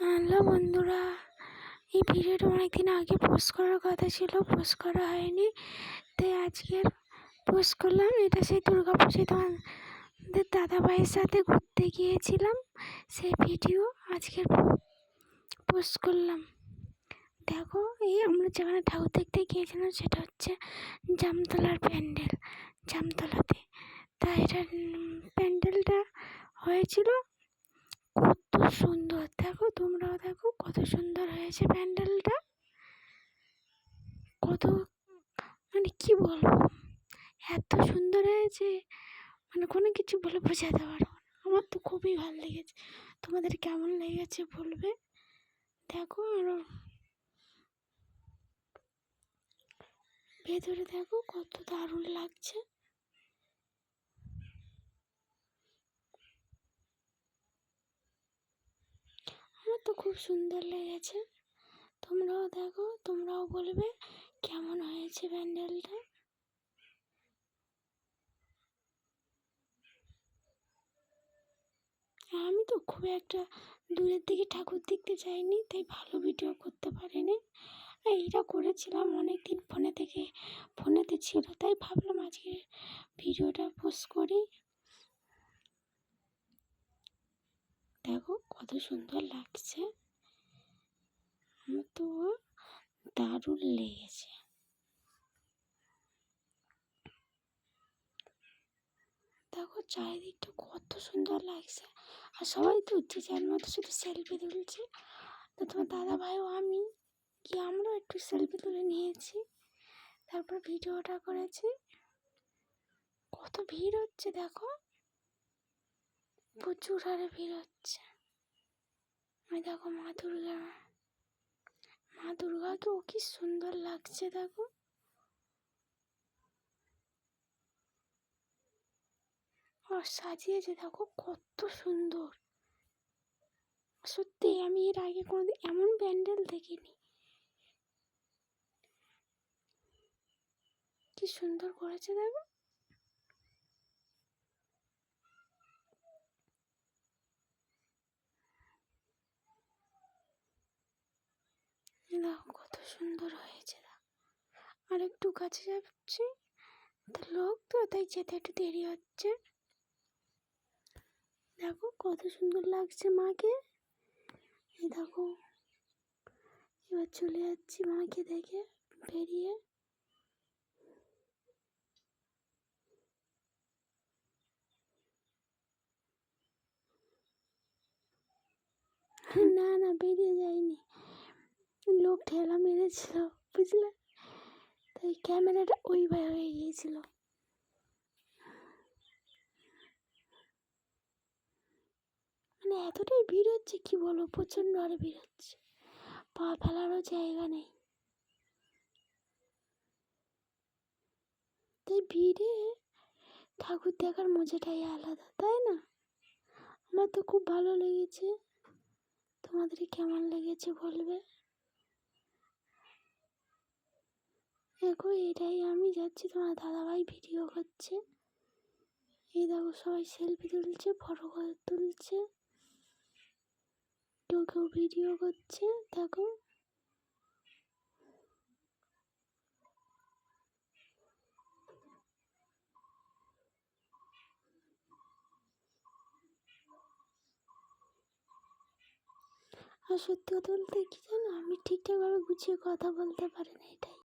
Hello বন্ধুরা, এই ভিডিওটা অনেকদিন আগে পোস্ট করার কথা ছিল পোস্ট করা হয়নি। তাই আজকের পোস্ট করলাম। এটা সেই দুর্গা পুজোয় তোমাদের দাদা ভাইয়ের সাথে ঘুরতে গিয়েছিলাম। সেই ভিডিও আজকের পোস্ট করলাম। দেখো, এই আমরা যেখানে ঠাকুর দেখতে গিয়েছিলাম সেটা হচ্ছে জামতলার প্যান্ডেল, জামতলাতে। তা এটা প্যান্ডেলটা হয়েছিল কত সুন্দর দেখো, তোমরাও দেখো কত সুন্দর হয়েছে প্যান্ডেলটা। কত মানে কি বলব? এত সুন্দর হয়েছে। মানে কোনো কিছু বলে বোঝাতে পারব না। আমার তো খুবই ভালো লেগেছে। তোমাদের কেমন লেগেছে বলবে? দেখো আরও ভেতরে দেখো কত দারুণ লাগছে আমার তো খুব সুন্দর লেগেছে। তোমরাও দেখো, তোমরাও বলবে কেমন হয়েছে প্যান্ডেলটা। আমি তো খুব একটা দূরের দিকে ঠাকুর দেখতে যাইনি, তাই ভালো ভিডিও করতে পারিনি। এইটা করেছিলাম অনেক দিন ফোনে থেকে, ফোনেতে ছিল, তাই ভাবলাম আজকে ভিডিওটা পোস্ট করি। দেখো কত সুন্দর লাগছে। আমার তো দারুণ লেগেছে। দেখো চারিদিকটা কত সুন্দর লাগছে। আর সবাই তো যে যার মতো শুধু সেলফি তুলছে। তো তোমার দাদা ভাইও আমি কি আমরাও একটু সেলফি তুলে নিয়েছি। তারপর ভিডিওটা করেছি। কত ভিড় হচ্ছে দেখো। প্রচুর হারে ভিড় হচ্ছে। ওই দেখো মা দুর্গা। মা দুর্গাকেও কি সুন্দর লাগছে, দেখো। আর সাজিয়েছে, দেখো কত সুন্দর। সত্যি আমি এর আগে কোনোদিন এমন প্যান্ডেল দেখিনি। কি সুন্দর করেছে, দেখো। দেখো কত সুন্দর হয়েছে দেখো আর একটু কাছে যাচ্ছি। লোক তো, তাই যেতে একটু দেরি হচ্ছে। দেখো, কত সুন্দর লাগছে মাকে। এই দেখো, এবার চলে যাচ্ছি মাকে দেখে, বেরিয়ে। না না, বেরিয়ে যায়নি লোক ঠেলা মেরেছিল, বুঝলে? তাই ক্যামেরাটা ওই ওইভাবে হয়ে গিয়েছিল। মানে এতটাই ভিড় হচ্ছে, কি বলব? প্রচণ্ড আরে ভিড় হচ্ছে। পা ফেলারও জায়গা নেই। তাই ভিড়ে ঠাকুর দেখার মজাটাই আলাদা, তাই না? আমার তো খুব ভালো লেগেছে। তোমাদের কেমন লেগেছে বলবে? দেখো, এটাই আমি যাচ্ছি, তোমার দাদাভাই ভিডিও করছে। এই দেখো, সবাই সেলফি তুলছে ফটো করে তুলছে। কেউ কেউ ভিডিও করছে, দেখো। আর সত্যি কথা বলতে কি জানো, আমি ঠিকঠাকভাবে গুছিয়ে কথা বলতে পারি না এটাই।